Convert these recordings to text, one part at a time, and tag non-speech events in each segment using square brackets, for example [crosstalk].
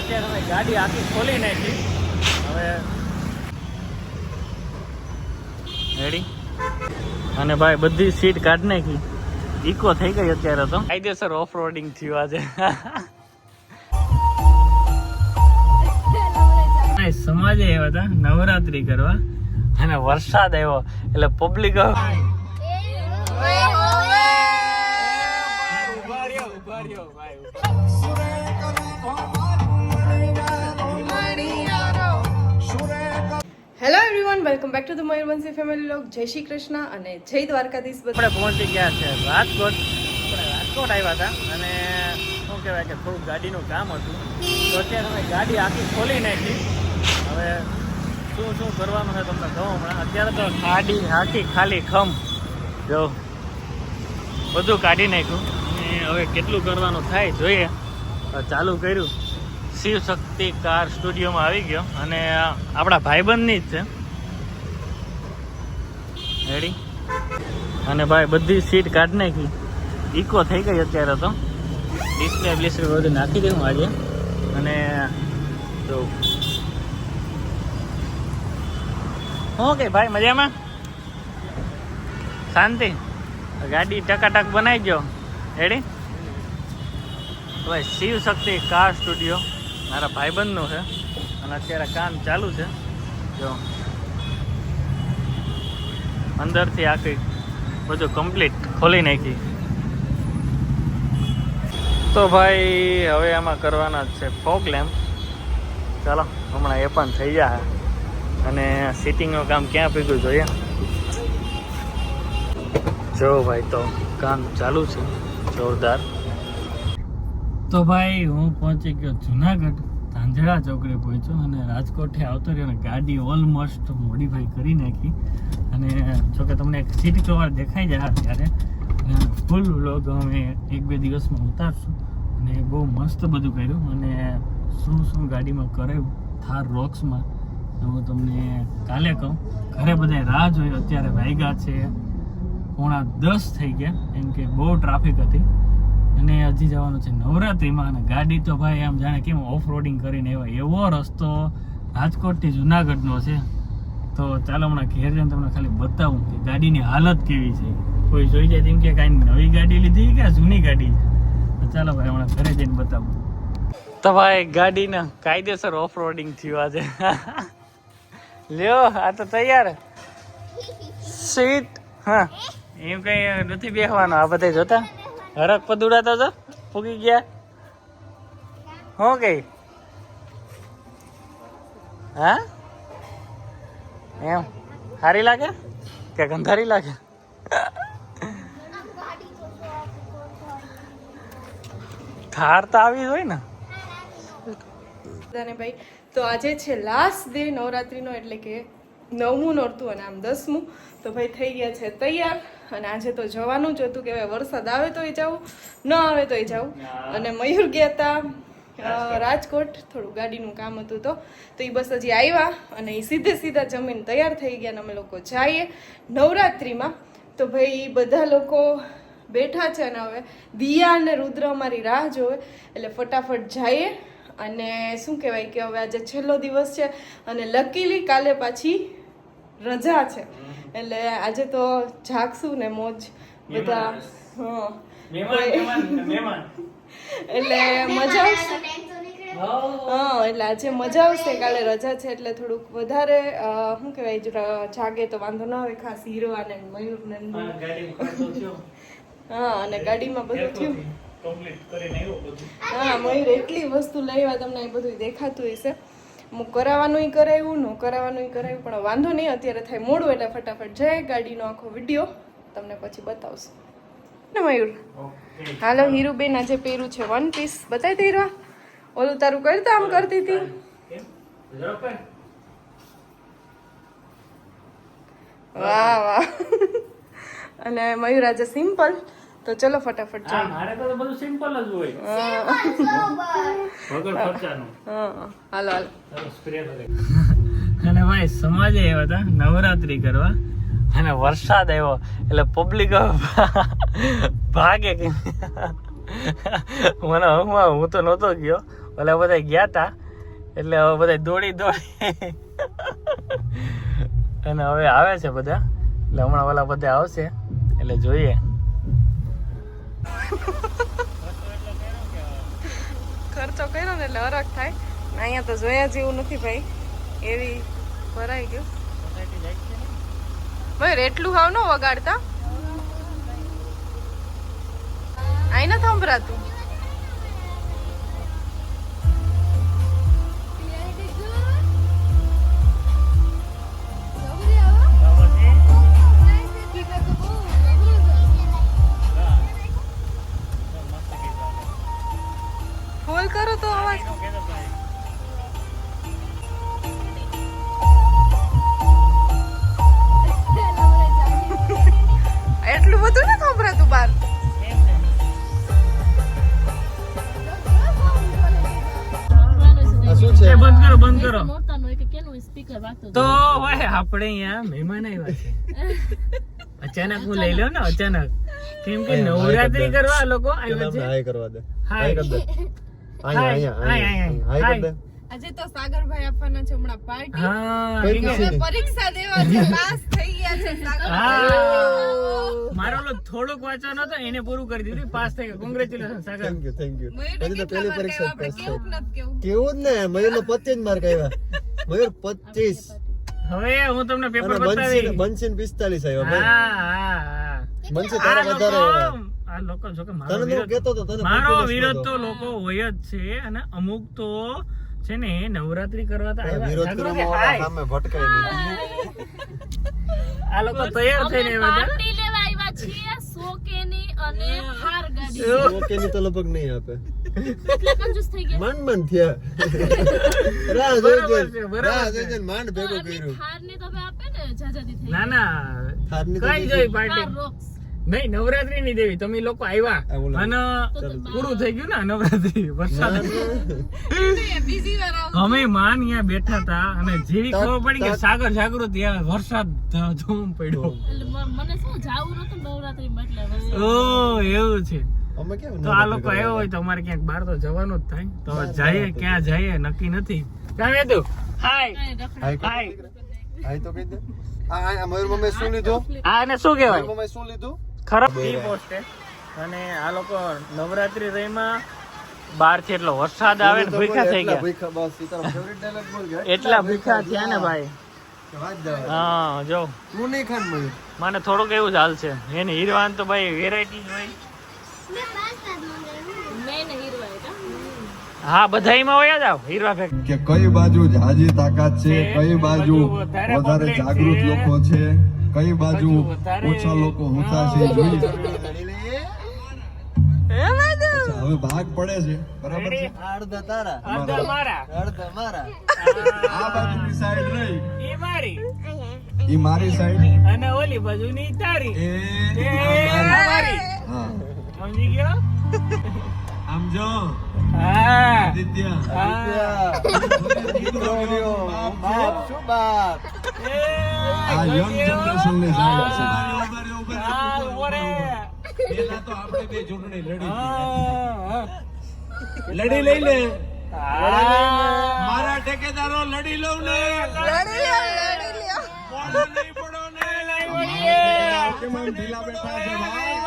અત્યારે અમે ગાડી આખી ખોલી નાખી. હવે રેડી અને ભાઈ બધી સીટ કાઢી નાખી. ઇકો થઈ ગઈ અત્યારે તો. કાયદેસર ઓફ રોડિંગ થયું આજે. સમાજે આવ્યા હતા નવરાત્રી કરવા. અને વરસાદ આવ્યો એટલે public welcome back to the Mayurvanshi family લોક. જય શ્રી કૃષ્ણ અને જય દ્વારકાધીશ આપણે પહોંચી ગયા છે રાજકોટ. આપણે રાજકોટ આવ્યા હતા અને શું કહેવાય કે થોડું ગાડીનું કામ હતું. તો અત્યારે અમે ગાડી આખી ખોલી નાખી. હવે શું શું કરવાનું છે તમને કહું હમણાં. અત્યારે તો ગાડી આખી ખાલી ખમ. જો, બધું કાઢી નાખ્યું. અને હવે કેટલું કરવાનું થાય જોઈએ. ચાલુ કર્યું. શિવ શક્તિ કાર સ્ટુડિયોમાં આવી ગયો. અને આપણા ભાઈબંધની જ છે રેડી અને ભાઈ, બધી સીટ કાઢી નાખી. ઇકો થઈ ગઈ અત્યારે તો. ડિસ્પ્લે બ્લિસ્પ્લે બધું નાખી દઉં આજે. અને, જો. શું કે ભાઈ, મજામાં? શાંતિ? ગાડી ટકાટક બનાવી ગયો એડી ભાઈ, શિવ શક્તિ કાર સ્ટુડિયો. મારા ભાઈબંધનું છે. અને અત્યારે કામ ચાલુ છે. જો. અંદરથી આખી બધું કમ્પ્લીટ ખોલી નાખી. તો ભાઈ, હવે આમાં કરવાના જ છે ફોક લેમ્પ ચાલો, હમણાં એ પણ થઈ જાય અને સિટિંગનું કામ ક્યાં પીગું જોઈએ? જો ભાઈ, તો કામ ચાલુ છે. જોરદાર. તો ભાઈ, હું પહોંચી ગયો જુનાગઢ ધાંધડા ચોકડે પહોંચ્યો અને રાજકોટથી આવતો રહ્યો અને ગાડી ઓલમોસ્ટ મોડિફાઈ કરી નાખી. અને જોકે તમને એક સીટ કવર દેખાઈ જાય ત્યારે ફૂલ વ્લોગ અમે એક બે દિવસમાં ઉતારશું. અને બહુ મસ્ત બધું કર્યું. અને શું શું ગાડીમાં કરાયું? થાર રોક્સમાં હું તમને કાલે કહું, ઘરે બધા રાહ જોઈ, અત્યારે વાગ્યા છે. પોણા દસ થઈ ગયા, એમ કે બહુ ટ્રાફિક હતી. અને હજી જવાનું છે નવરાત્રિમાં. અને ગાડી તો ભાઈ આમ જાણે કેમ ઓફ રોડિંગ કરીને એવો એવો રસ્તો. રાજકોટથી જુનાગઢનો છે. તો ચાલો હમણાં ઘેર જઈને તમને ખાલી બતાવું કે ગાડીની હાલત કેવી છે. કોઈ જોઈ જાય તેમ કે કાંઈ નવી ગાડી લીધી કે જૂની ગાડી તો ચાલો ભાઈ, હમણાં ઘરે જઈને બતાવું. તો ભાઈ, ગાડીને કાયદેસર ઓફ રોડિંગ થયું આજે. [laughs] લ્યો, આ તો તૈયાર. સીટ, હા. એમ કઈ નથી બેસવાનું આ બધા જોતા? હરક પદુડાતા તો ફૂગી ગયા. હું કઈ? હા? એમ? સારી લાગે? કે ગંધારી લાગે? થાર તો આવી હોય ને. બધાને ભાઈ, તો આજે છે લાસ્ટ ડે નવરાત્રીનો, એટલે કે નવમું નોરતું અને આમ દસમું. તો ભાઈ થઈ ગયા છે તૈયાર. અને આજે તો જવાનું જ હતું, કે હવે વરસાદ આવે તો એ જવું ન આવે તો એ જવું અને મયુર ગયા હતા રાજકોટ થોડું ગાડીનું કામ હતું તો. તો એ બસ હજી આવ્યા અને એ સીધે સીધા જમીન તૈયાર થઈ ગયા અને અમે લોકો જઈએ નવરાત્રિમાં. તો ભાઈ બધા લોકો બેઠા છે અને હવે દિયા અને રુદ્ર અમારી રાહ જોવે. એટલે ફટાફટ જઈએ અને શું કહેવાય કે હવે આજે છેલ્લો દિવસ છે અને લકીલી કાલે પાછી રજા છે. એટલે આજે તો જાગશું ને મોજ બધા હા. એટલે મજા આવશે. હા. એટલે આજે મજા આવશે. કાલે રજા છે એટલે થોડુંક વધારે શું કહેવાય જાગે તો વાંધો ના આવે. ખાસ હીરો અને મયુર ને હા અને ગાડીમાં બધું થયું. હા મયુર એટલી વસ્તુ લાવ્યા તમને એ બધું દેખાતું હશે. હું કરાવવાનું કરાવ્યું ન કરાવવાનું કરાવ્યું પણ વાંધો નહીં અત્યારે થાય મોડું એટલે ફટાફટ જાય ગાડીનો આખો વીડિયો. તમને પછી બતાવશું. ને મયુર? હાલો હીરુબેન આજે પહેર્યું છે વન પીસ બતાવી દઈ રહ્યા ઓલું તારું કરતા આમ કરતી હતી. વાહ વાહ. અને મયુર આજે સિમ્પલ તો ચલો ફટાફટ જાય મારે તો બધું સિમ્પલ જ હોય. વગર ખર્ચાનું. હા હાલો હાલો. અને ભાઈ સમાજે આવ્યા હતા. નવરાત્રી કરવા. અને વરસાદ આવ્યો. એટલે પબ્લિક ભાગે કે મને હમણાં હું તો નહોતો ગયો. ઓલા બધા ગયા હતા એટલે હવે બધા દોડી દોડી. અને હવે આવે છે બધા. એટલે હમણાં ઓલા બધા આવશે. એટલે જોઈએ. ખર્ચો કર્યો ને એટલે અરગ થાય. અહીંયા તો જોયા જેવું નથી ભાઈ. એવી ભરાઈ ગયું. ભાઈ એટલું હાવ ન વગાડતા. આઈ ન સંભળાતું કરો તો અવાજ. બધું નથી સંભળાતું બાર? બંધ કરો બંધ કરો. તો ભાઈ આપણે અહીંયા મહેમાન આવ્યા છે. [laughs] અચાનક હું લઈ લઉં ને અચાનક. કેમ કે નવરાત્રી કરવા લોકો આવ્યા છે. હાય કરવા દે. હાય. કર દે. હાય, હાય, હાય. કર દે. આજે તો સાગરભાઈ આપવાના છે હમણાં પાર્ટી હા? પરીક્ષા દેવા છે. પાસ થઈ ગયા છે સાગરભાઈ. હા. મારો ઓલો થોડુંક વાંચવાનો હતો એને પૂરું કરી દીધું. પાસ થઈ ગયો. Congratulation Sagar. Thank you thank you મયુરને તો પહેલી પરીક્ષા પાસ કેવું થઈ કેવું? ને મયુર નો પચીસ માર્ક આવ્યા. મયુર પચીસ. હવે હું તમને પેપર બતાવી બંસી પિસ્તાલીસ આવ્યા હા હા હા. તારા વધારે આવ્યા. આ લોકો જો કે મારો તને તો હું વિરોધ કહેતો હતો તને મારો વિરોધ તો લોકો હોય જ છે અને અમુક તો છે ને નવરાત્રી કરવા તો આ વિરોધ કરવામાં સામે ભટકાય નહીં આ લોકો તૈયાર થઈને આવ્યા સોકેની અને ગાડી. છે. તો લગભગ નહીં આપે. એટલે કંજૂસ થઈ ગયા? માંડ માંડ થયા. રાહ જોઈ છે, જોઈને, બરાબર રાહ જોઈ માંડ ભેગું કર્યું. થારની તો હવે આપે ને જાજાદી થઈ? ના કઈ જોઈ પાર્ટી રોક્સ નહીં નવરાત્રી ની દેવી તમે લોકો આવ્યા અને પૂરું થઈ ગયું ને નવરાત્રી વરસાદ. [laughs] અમે માન ત્યાં બેઠા હતા અને જેવી ખબર પડી કે સાગર જાગૃતિ આવે વરસાદ ધૂમ પડ્યો. મને શું જાવું નતું નવરાત્રીમાં એટલે ઓ એવું છે. તો આ લોકો આવ્યો હોય તો અમારે ક્યાંક બહાર તો જવાનું જ થાય. તો જઈએ ક્યાં જઈએ નક્કી નથી. કામ તું હાય. હાય હાય તો કહી દે આ આ મયુર મમ્મી શું લીધું? આ એને શું કહેવાય? મમ્મી શું લીધું? ખરાબ ટી પોસ્ટ અને આ લોકો નવરાત્રી રહીમાં બારથી એટલો વરસાદ આવે ને ભૂખા થઈ ગયા. ભૂખ્યા બસ તારો favorite બોલ ગયા. એટલા ભૂખા થયા ને ભાઈ. વાત જવા દે. હા જો. તું નહીં ખાન ભાઈ મને થોડુંક એવું જ હાલ છે. એની હીરવાન તો ભાઈ વેરાયટી હોય? હા બધાયમાં હોય જ આવ હીરવા ફેક કે કઈ બાજુ જાજી તાકાત છે કઈ બાજુ વધારે જાગૃત લોકો છે? કઈ બાજુ બાજુ ઓછા લોકો હોતા છે જોઈએ. હવે ભાગ પડે છે. બરાબર છે? અડધા તારા. અડધા મારા. અડધા મારા. આ બાજુની સાઈડ રહી એ મારી. ઈ મારી સાઈડ અને ઓલી બાજુની તારી. એ એ મારી. હા. સમજી ગયો? આમ જો. હા. આદિત્ય. હા. બાપ [laughs] શું બાપ? આ યંગ જનરેશન ને સાઈડ છે પેલા તો આપણે બે ચૂંટણી લડી લડી લઈ લે. હા. મારા ઠેકેદારો લડી લઉં ને. લડી લ્યો, લડી લ્યો. પડો નહીં પડો ને? લઈ વળીએ. કેમ ઢીલા બેઠા છે ભાઈ?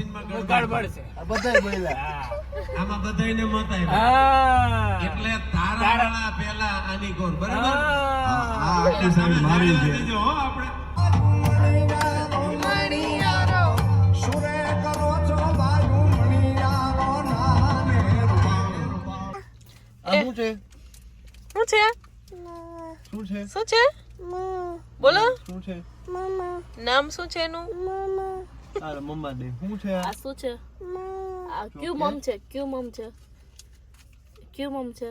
મશીનમાં ઉઘાડ પડશે. બધાય બોલ્યા. હા. આમાં બધાયને મત આવ્યા એટલે તારા વાળા પેલા આની કોર. બરાબર? આ આખી સાઈડ મારી છે. જો આપણે. શું છે? શું છે? શું છે? શું છે? બોલો. શું છે? નામ શું છે એનું? આ મમ્મા દે શું છે આ? શું છે? આ ક્યુ મમ છે ક્યુ મમ છે? ક્યુ મમ છે?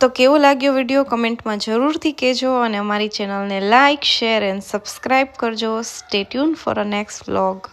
તો કેવો લાગ્યો વીડિયો કમેન્ટમાં જરૂરથી કહેજો અને અમારી ચેનલને લાઇક શેર એન્ડ સબસ્ક્રાઈબ કરજો. Stay tuned for a next vlog